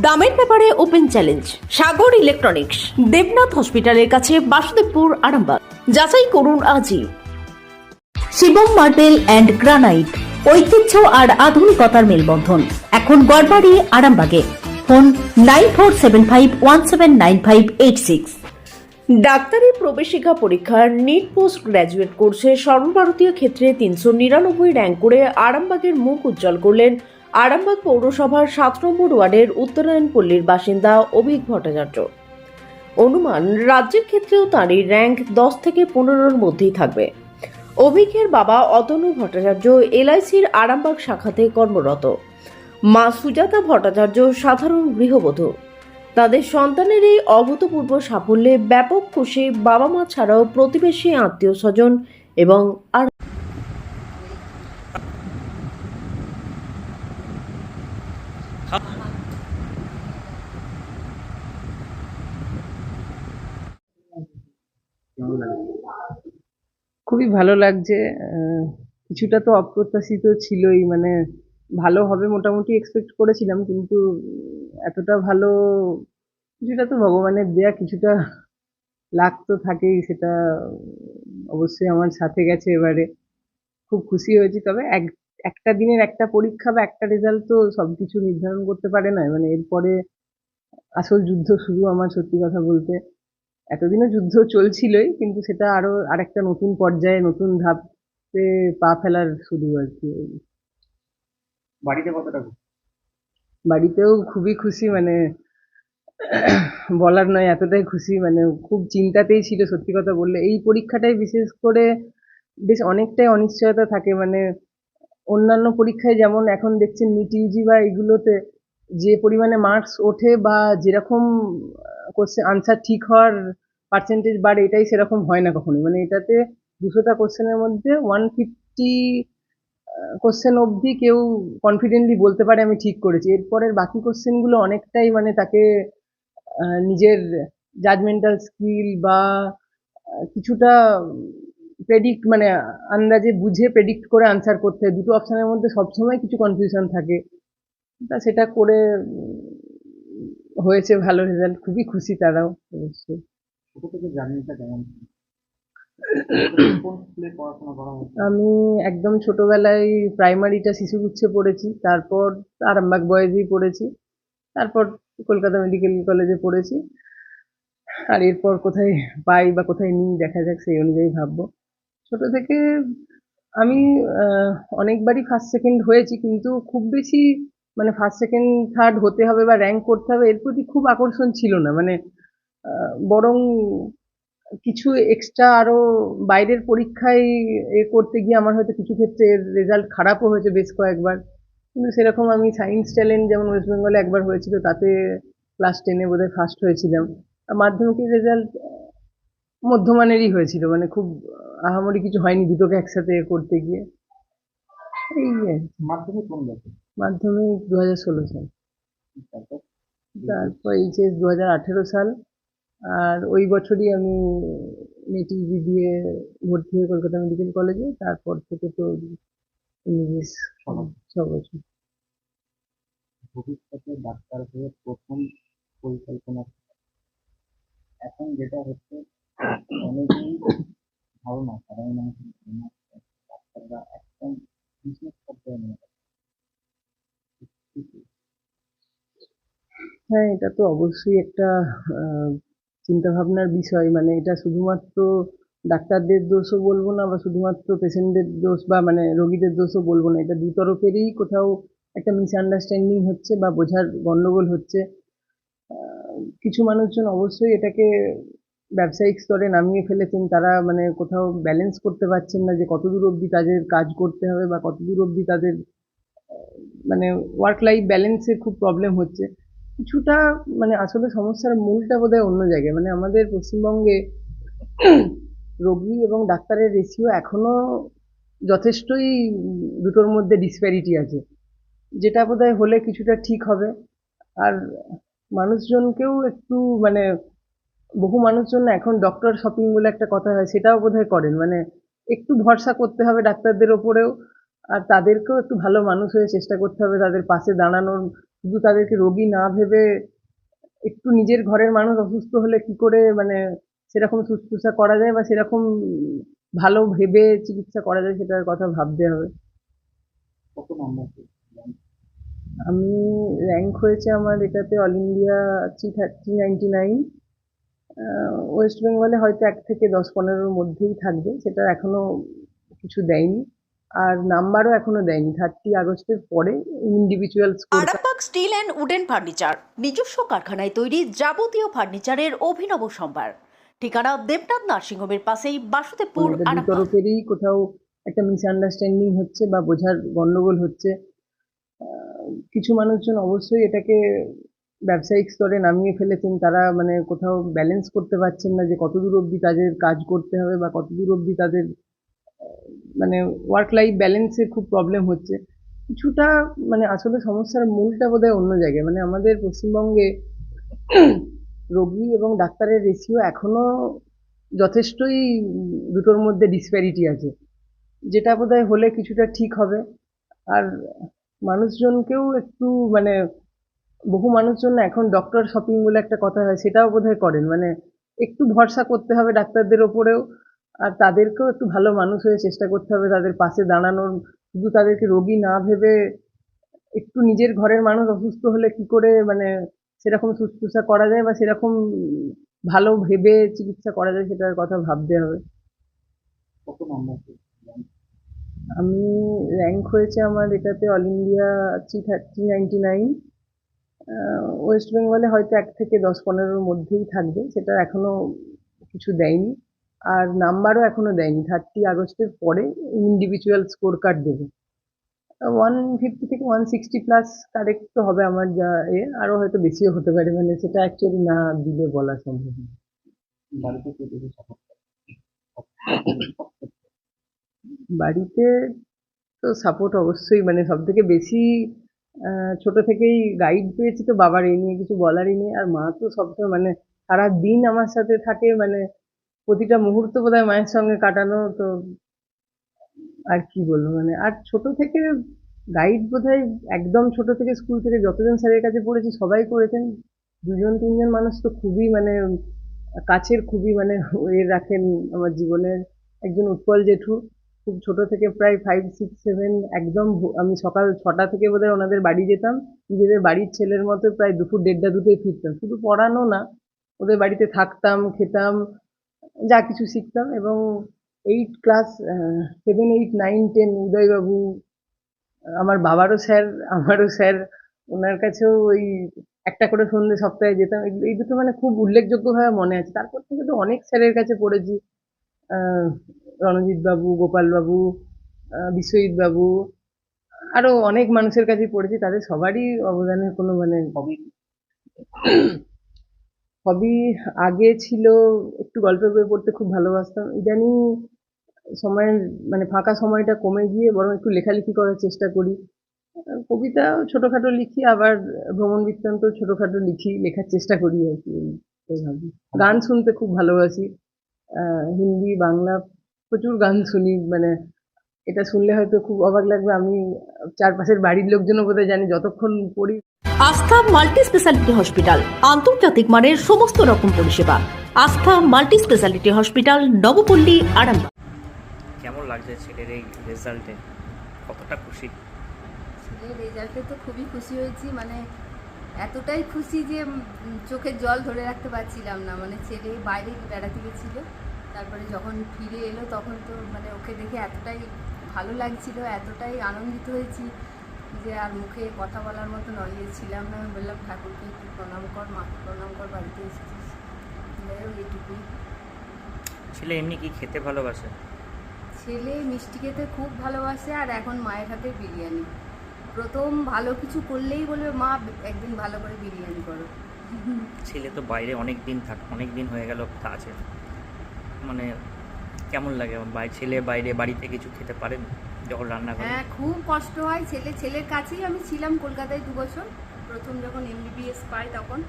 দামের ব্যাপারে open challenge, Sagar electronics, Debnath হসপিটালের কাছে বাসুদেবপুর আরামবাগ। যাচাই করুন আজই। শিবম মার্বেল অ্যান্ড গ্রানাইট, ঐতিহ্য আর আধুনিকতার মেলবন্ধন। এখন গড়বাড়ি, আরামবাগে। Phone nine four seven five one seven nine five eight six. ডাক্তারি প্রবেশিকা পরীক্ষার নিট পোস্ট গ্র্যাজুয়েট কোর্সে সর্বভারতীয় ক্ষেত্রে তিনশো নিরানব্বই র্যাঙ্ক করে আরামবাগের মুখ উজ্জ্বল করলেন আরামবাগ পৌরসভার সাত নম্বর ওয়ার্ডের উত্তরায়ণ পল্লীর বাসিন্দা অভিক ভট্টাচার্য। অনুমান, রাজ্যের ক্ষেত্রেও তাঁরই র্যাঙ্ক দশ থেকে পনেরোর মধ্যেই থাকবে। অভিকের বাবা অতনু ভট্টাচার্য এলআইসির আরামবাগ শাখাতে কর্মরত। মা সুজাতা ভট্টাচার্য সাধারণ গৃহবধূ। তাদের সন্তানের এই অভূতপূর্ব সাফল্যে ব্যাপক খুশি বাবা মা ছাড়াও প্রতিবেশী আত্মীয় স্বজন এবং আর খুবই ভালো লাগছে কিছুটা তো অপ্রত্যাশিত ছিলই মানে ভালো হবে মোটামুটি এক্সপেক্ট করেছিলাম, কিন্তু এতটা ভালো কিছুটা তো ভগবানের দেয়া, কিছুটা লাক তো থাকেই, সেটা অবশ্যই আমার সাথে গেছে এবারে। খুব খুশি হয়েছি, তবে এক একটা দিনের একটা পরীক্ষা বা একটা রেজাল্ট তো সবকিছু নির্ধারণ করতে পারে না। মানে এরপরে আসল যুদ্ধ শুরু আমার সত্যি কথা বলতে। এতদিনও যুদ্ধ চলছিলই কিন্তু সেটা আরও আরেকটা নতুন পর্যায়ে নতুন ধাপে পা ফেলার শুরু আর কি। বাড়িতে কতটা বাড়িতেও খুবই খুশি মানে বলার নয় এতটাই খুশি মানে খুব চিন্তাতেই ছিল সত্যি কথা বললে। এই পরীক্ষাটাই বিশেষ করে বেশ অনেকটাই অনিশ্চয়তা থাকে মানে অন্যান্য পরীক্ষায় যেমন এখন দেখছেন নিট ইউজি বা এগুলোতে যে পরিমাণে মার্কস ওঠে বা যেরকম কোশ্চেন আনসার ঠিক হওয়ার পার্সেন্টেজ বাড়ে, এটাই সেরকম হয় না কখনোই। মানে এটাতে দুশোটা কোশ্চেনের মধ্যে ওয়ান ফিফটি কোশ্চেন অবধি কেউ কনফিডেন্টলি বলতে পারে আমি ঠিক করেছি। এরপরের বাকি কোশ্চেনগুলো অনেকটাই মানে তাকে নিজের জাজমেন্টাল স্কিল বা কিছুটা প্রেডিক্ট মানে আন্দাজে বুঝে প্রেডিক্ট করে আনসার করতে হয়। দুটো অপশানের মধ্যে সবসময় কিছু কনফিউশন থাকে। তা সেটা করে হয়েছে ভালো রেজাল্ট খুবই খুশি তারাও। অবশ্যই। আমি একদম ছোটবেলায় প্রাইমারিটা শিশুগুচ্ছে পড়েছি। তারপর আরামবাগ বয়েজেই পড়েছি। তারপর কলকাতা মেডিকেল কলেজে পড়েছি। আর এরপর কোথায় পাই বা কোথায় নিই দেখা যাক সেই অনুযায়ী ভাববো। ছোট থেকে আমি অনেকবারই ফার্স্ট সেকেন্ড হয়েছি, কিন্তু খুব বেশি মানে ফার্স্ট সেকেন্ড থার্ড হতে হবে বা র্যাঙ্ক করতে হবে, এর প্রতি খুব আকর্ষণ ছিল না। মানে বরং কিছু এক্সট্রা আরও বাইরের পরীক্ষায় এ করতে গিয়ে আমার হয়তো কিছু ক্ষেত্রে রেজাল্ট খারাপও হয়েছে বেশ কয়েকবার। কিন্তু সেরকম আমি সায়েন্স চ্যালেঞ্জ যেমন ওয়েস্ট বেঙ্গলে একবার হয়েছিল, তাতে ক্লাস টেনে বোধহয় ফার্স্ট হয়েছিলাম। মাধ্যমিকের রেজাল্ট মধ্যমানেরই হয়েছিল মানে খুব আহামরি কিছু হয়নি দুটোকে একসাথে করতে গিয়ে। এই মাধ্যমিক কোন বছর? মাধ্যমিক দু হাজার ষোলো সাল। তারপর? এইচএস দু হাজার আঠেরো সাল। আর ওই বছরই আমি নেট দিয়ে ভর্তি হই কলকাতা মেডিকেল কলেজে তারপর থেকে তো ইংলিশ ছ বছর। ভবিষ্যতে ডাক্তার হয়ে প্রথম পরিকল্পনা। এখন যেটা হচ্ছে হ্যাঁ এটা তো অবশ্যই একটা চিন্তা ভাবনার বিষয়। মানে এটা শুধুমাত্র ডাক্তারদের দোষও বলব না, বা শুধুমাত্র পেশেন্টদের দোষ, বা মানে রোগীদের দোষও বলব না। এটা দু তরফেরই কোথাও একটা মিসআন্ডারস্ট্যান্ডিং হচ্ছে, বা বোঝার গন্ডগোল হচ্ছে। কিছু মানুষজন অবশ্যই এটাকে ব্যবসায়িক স্তরে নামিয়ে ফেলেছেন, তারা মানে কোথাও ব্যালেন্স করতে পারছেন না যে কতদূর অবধি তাদের কাজ করতে হবে বা কতদূর অবধি তাদের মানে ওয়ার্ক লাইফ ব্যালেন্সের খুব প্রবলেম হচ্ছে। কিছুটা মানে আসলে সমস্যার মূলটা বোধহয় অন্য জায়গায়। মানে আমাদের পশ্চিমবঙ্গে রোগী এবং ডাক্তারের রেশিও এখনও যথেষ্টই দুটোর মধ্যে ডিসপ্যারিটি আছে। যেটা বোধহয় হলে কিছুটা ঠিক হবে। আর মানুষজনকেও একটু মানে বহু মানুষজন এখন ডক্টর শপিং বলে একটা কথা হয় সেটাও বোধহয় করেন। মানে একটু ভরসা করতে হবে ডাক্তারদের ওপরেও আর তাদেরকেও একটু ভালো মানুষ হয়ে চেষ্টা করতে হবে তাদের পাশে দাঁড়ানোর। শুধু তাদেরকে রোগী না ভেবে একটু নিজের ঘরের মানুষ অসুস্থ হলে কি করে মানে সেরকম শুশ্রূষা করা যায় বা সেরকম ভালো ভেবে চিকিৎসা করা যায় সেটার কথা ভাবতে হবে। আমি র্যাঙ্ক হয়েছে আমার এটাতে all India three thirty ninety nine West বেঙ্গলে হয়তো এক থেকে দশ পনেরোর মধ্যেই থাকবে সেটা এখনও কিছু দেয়নি। আর নাম্বারও এখনও দেয়নি থার্টি আগস্টের পরে individual Arambag steel and wooden furniture নিজস্ব কারখানায় তৈরি যাবতীয় ফার্নিচারের অভিনব সম্ভার। ঠিকানা দেবনাথ নার্সিংহোমের পাশেই বাসুদেবপুর তরফেরই কোথাও একটা মিসআন্ডারস্ট্যান্ডিং হচ্ছে বা বোঝার গন্ডগোল হচ্ছে। কিছু মানুষজন অবশ্যই এটাকে ব্যবসায়িক স্তরে নামিয়ে ফেলেছেন, তারা মানে কোথাও ব্যালেন্স করতে পারছেন না যে কতদূর অবধি তাদের কাজ করতে হবে বা কতদূর অবধি তাদের মানে ওয়ার্ক লাইফ ব্যালেন্সে খুব প্রবলেম হচ্ছে। কিছুটা মানে আসলে সমস্যার মূলটা বোধহয় অন্য জায়গায়। মানে আমাদের পশ্চিমবঙ্গে রোগী এবং ডাক্তারের রেশিও এখনও যথেষ্টই দুটোর মধ্যে ডিসপ্যারিটি আছে। যেটা বোধহয় হলে কিছুটা ঠিক হবে। আর মানুষজনকেও একটু মানে বহু মানুষজন এখন ডক্টর শপিং বলে একটা কথা হয় সেটাও বোধহয় করেন। মানে একটু ভরসা করতে হবে ডাক্তারদের ওপরেও আর তাদেরকেও একটু ভালো মানুষ হয়ে চেষ্টা করতে হবে তাদের পাশে দাঁড়ানোর। শুধু তাদেরকে রোগী না ভেবে একটু নিজের ঘরের মানুষ অসুস্থ হলে কি করে মানে সেরকম শুশ্রূষা করা যায় বা সেরকম ভালো ভেবে চিকিৎসা করা যায় সেটার কথা ভাবতে হবে। আমি র্যাঙ্ক হয়েছে আমার এটাতে all India three thirty ninety nine west বেঙ্গলে হয়তো এক থেকে দশ পনেরোর মধ্যেই থাকবে সেটা এখনও কিছু দেয়নি। আর নাম্বারও এখনও দেয়নি থার্টি আগস্টের পরে ইন্ডিভিজুয়াল স্কোর কার্ড দেবে ওয়ান ফিফটি থেকে ওয়ান সিক্সটি প্লাস কারেক্ট তো হবে আমার যা এ আরও হয়তো বেশিও হতে পারে মানে সেটা অ্যাকচুয়ালি না দিলে বলা সম্ভব না। বাড়িতে তো সাপোর্ট অবশ্যই মানে সব থেকে বেশি ছোট থেকেই গাইড পেয়েছি তো, বাবার এই নিয়ে কিছু বলারই নেই। আর মা তো সবসময় মানে সারা দিন আমার সাথে থাকে মানে প্রতিটা মুহূর্ত বোধহয় মায়ের সঙ্গে কাটানো, তো আর কি বলব? মানে আর ছোট থেকে গাইড বোধহয় একদম ছোট থেকে স্কুল থেকে যতজন স্যারের কাছে পড়েছি, সবাই করেছেন। দুজন, তিনজন মানুষ তো খুবই মানে কাছের, খুবই মানে এ রাখেন আমার জীবনের একজন উৎপল জেঠু। খুব ছোট থেকে প্রায় ফাইভ সিক্স সেভেন একদম আমি সকাল ছটা থেকে বোধহয় ওনাদের বাড়ি যেতাম। নিজেদের বাড়ির ছেলের মতো প্রায় দুপুর দেড়টা দুটোই ফিরতাম। শুধু পড়ানো না, ওদের বাড়িতে থাকতাম, খেতাম, যা কিছু শিখতাম এবং eight class seven eight nine ten উদয়বাবু, আমার বাবারও স্যার আমারও স্যার ওনার কাছেও ওই একটা করে সন্ধ্যে সপ্তাহে যেতাম। এই দুটো মানে খুব উল্লেখযোগ্যভাবে মনে আছে। তারপর থেকে তো অনেক স্যারের কাছে পড়েছি। আহ, রণজিৎ বাবু গোপাল বাবু আহ, বিশ্বজিৎ বাবু আরও অনেক মানুষের কাছে পড়েছি তাদের সবারই অবদানের কোনো মানে হবি। হবি আগে ছিল একটু গল্পের বই পড়তে খুব ভালোবাসতাম ইদানিং সময়ের মানে ফাঁকা সময়টা কমে গিয়ে বরং একটু লেখালেখি করার চেষ্টা করি। কবিতা ছোটখাটো লিখি আবার ভ্রমণ বৃত্তান্ত ছোটখাটো লিখি লেখার চেষ্টা করি আর কি গান শুনতে খুব ভালোবাসি হিন্দি বাংলা প্রচুর গান শুনি মানে এটা শুনলে হয়তো খুব অবাক লাগবে। আমি চারপাশের বাড়ির লোকজনও বোধহয় জানি যতক্ষণ পড়ি। আস্থা মাল্টি স্পেশালিটি হসপিটাল আন্তর্জাতিক মানের সমস্ত রকম পরিষেবা। Astha multi speciality hospital Nabapalli Arambagh. কেমন লাগছে ছেলের এই রেজাল্টে? কতটা খুশি? ছেলের রেজাল্টে তো খুবই খুশি হয়েছি মানে এতটাই খুশি যে চোখের জল ধরে রাখতে পারছিলাম না। মানে ছেলে বাইরে বেড়াতে গেছিল তারপরে যখন ফিরে এলো তখন তো মানে ওকে দেখে এতটাই ভালো লাগছিল এতটাই আনন্দিত হয়েছি যে আর মুখে কথা বলার মতো নয়। ছিলাম না আমি বললাম ঠাকুরকে একটু প্রণাম কর মাকে প্রণাম কর বাড়িতে এসেছিস। এইটুকুই ছেলে এমনি কি খেতে ভালোবাসে? ছেলে মিষ্টি খেতে খুব ভালোবাসে আর এখন মায়ের হাতে বিরিয়ানি। প্রথম ভালো কিছু করলেই বলবে মা একদিন ভালো করে বিরিয়ানি করো। ছেলে তো বাইরে অনেক দিন থাক অনেক দিন হয়ে গেল আছে। মানে কেমন লাগে? বাইরে ছেলে বাইরে বাড়িতে কিছু খেতে পারেন যখন রান্না করে হ্যাঁ খুব কষ্ট হয়। ছেলে, ছেলের কাছেই আমি ছিলাম কলকাতায় দু বছর। প্রথম যখন এমবিবিএস পাই তখন।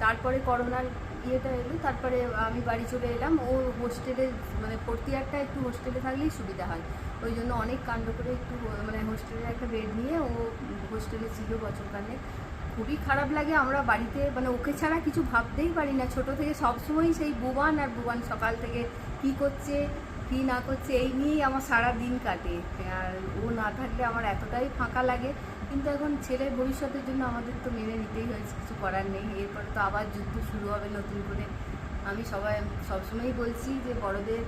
তারপরে করোনার ইয়েটা এলো, তারপরে আমি বাড়ি চলে এলাম। ও হোস্টেলে মানে ফোর্থ ইয়ারটা একটু হোস্টেলে থাকলেই সুবিধা হয়। ওই জন্য অনেক কাণ্ড করে একটু মানে হোস্টেলের একটা বেড নিয়ে ও হোস্টেলে ছিল বছরখানেক। খুবই খারাপ লাগে। আমরা বাড়িতে মানে ওকে ছাড়া কিছু ভাবতেই পারি না। ছোট থেকে সবসময় সেই বুবান আর বুবান সকাল থেকে কি করছে, কি না করছে, এই নিয়েই আমার সারা দিন কাটে। আর ও না থাকলে আমার এতটাই ফাঁকা লাগে। কিন্তু এখন ছেলের ভবিষ্যতের জন্য আমাদের তো মেনে নিতেই হয়েছে, কিছু করার নেই। এরপরে তো আবার যুদ্ধ শুরু হবে নতুন করে। আমি সবাই, সবসময়ই বলছি যে বড়দের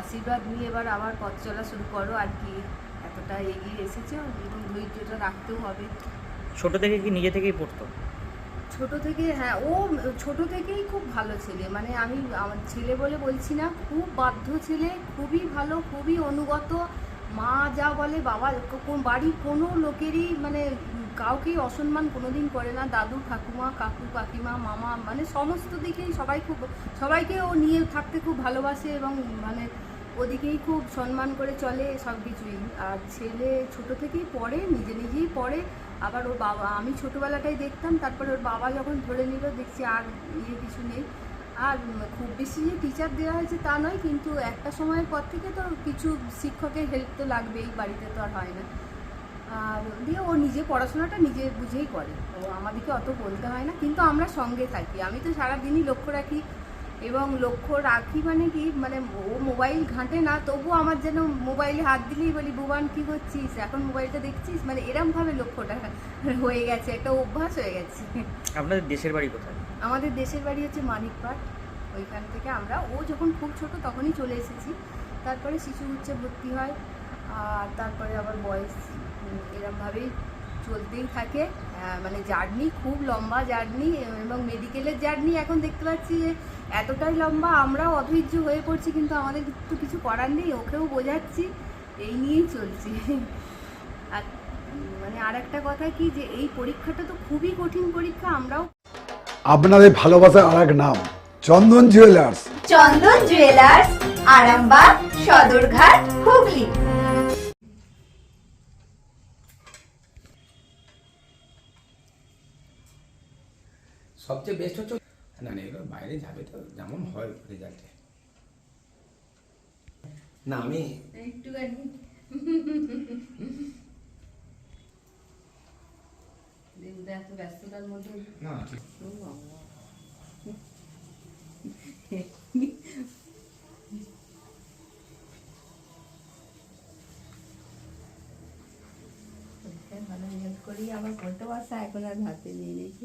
আশীর্বাদ নিয়ে এবার আবার পথ চলা শুরু করো। আর কি, এতটা এগিয়ে এসেছ। এবং ধৈর্যটা রাখতেও হবে। ছোট থেকে কি নিজে থেকেই পড়তো? ছোট থেকে হ্যাঁ ও ছোট থেকেই খুব ভালো ছেলে। মানে আমি, আমার ছেলে বলে বলছি না, খুব বাধ্য ছেলে, খুবই ভালো, খুবই অনুগত। মা যা বলে, বাবা কোন বাড়ির কোনো লোকেরই মানে কাউকেই অসম্মান কোনোদিন করে না। দাদু, ঠাকুমা, কাকু, কাকিমা, মামা মানে সমস্ত দিকেই সবাই খুব, সবাইকে ও নিয়ে থাকতে খুব ভালোবাসে এবং মানে ওদিকেই খুব সম্মান করে চলে সব কিছুই আর ছেলে ছোট থেকেই পড়ে, নিজে নিজেই পড়ে। আবার ওর বাবা, আমি ছোটোবেলাটাই দেখতাম, তারপরে ওর বাবা যখন ধরে নিল, দেখছি আর ইয়ে কিছু নেই। আর খুব বেশি যে টিচার দেওয়া হয়েছে তা নয়, কিন্তু একটা সময়ের পর থেকে তো কিছু শিক্ষকের হেল্প তো লাগবেই বাড়িতে তো আর হয় না। আর দিয়ে ও নিজে পড়াশোনাটা নিজে বুঝেই করে। ও আমাদেরকে অত বলতে হয় না, কিন্তু আমরা সঙ্গে থাকি। আমি তো সারাদিনই লক্ষ্য রাখি এবং লক্ষ্য রাখি মানে কি? মানে ও মোবাইল ঘাঁটে না তবুও আমার যেন মোবাইলে হাত দিলেই বলি বুবান কী করছিস? এখন মোবাইলটা দেখছিস? মানে এরমভাবে লক্ষ্যটা হয়ে গেছে একটা অভ্যাস হয়ে গেছে। আপনাদের দেশের বাড়ি কোথায়? আমাদের দেশের বাড়ি হচ্ছে মানিকপাট। ওইখান থেকে আমরা ও যখন খুব ছোট তখনই চলে এসেছি। তারপরে শিশু উচ্চে ভর্তি হয় আর তারপরে আবার বয়স এরমভাবেই চলতেই থাকে। মানে জার্নি খুব লম্বা জার্নি এবং মেডিকেলের জার্নি এখন দেখতে পাচ্ছি যে এতটাই লম্বা। আমরাও অধৈর্য হয়ে পড়ছি কিন্তু আমাদের তো কিছু করার নেই ওকেও বোঝাচ্ছি। এই নিয়েই চলছি। আর মানে আর একটা কথা কি যে এই পরীক্ষাটা তো খুবই কঠিন পরীক্ষা আমরাও আপনাদের ভালোবাসার আর এক নাম চন্দন জুয়েলার্স চন্দন জুয়েলার্স আরামবাগ সদরঘাট হুগলি। সবচেয়ে বেস্ট হচ্ছে না না এগুলো বাইরে যাবে তো যেমন হয় রেজাল্টে না আমি একটুখানি। দেবদা এত ব্যস্ততার মধ্যে না ঠিক। ও বাবা। পরীক্ষায় ভালো রেজাল্ট করেই আবার পড়তে পারছে এখন আর হাতে নিয়ে নিয়েছি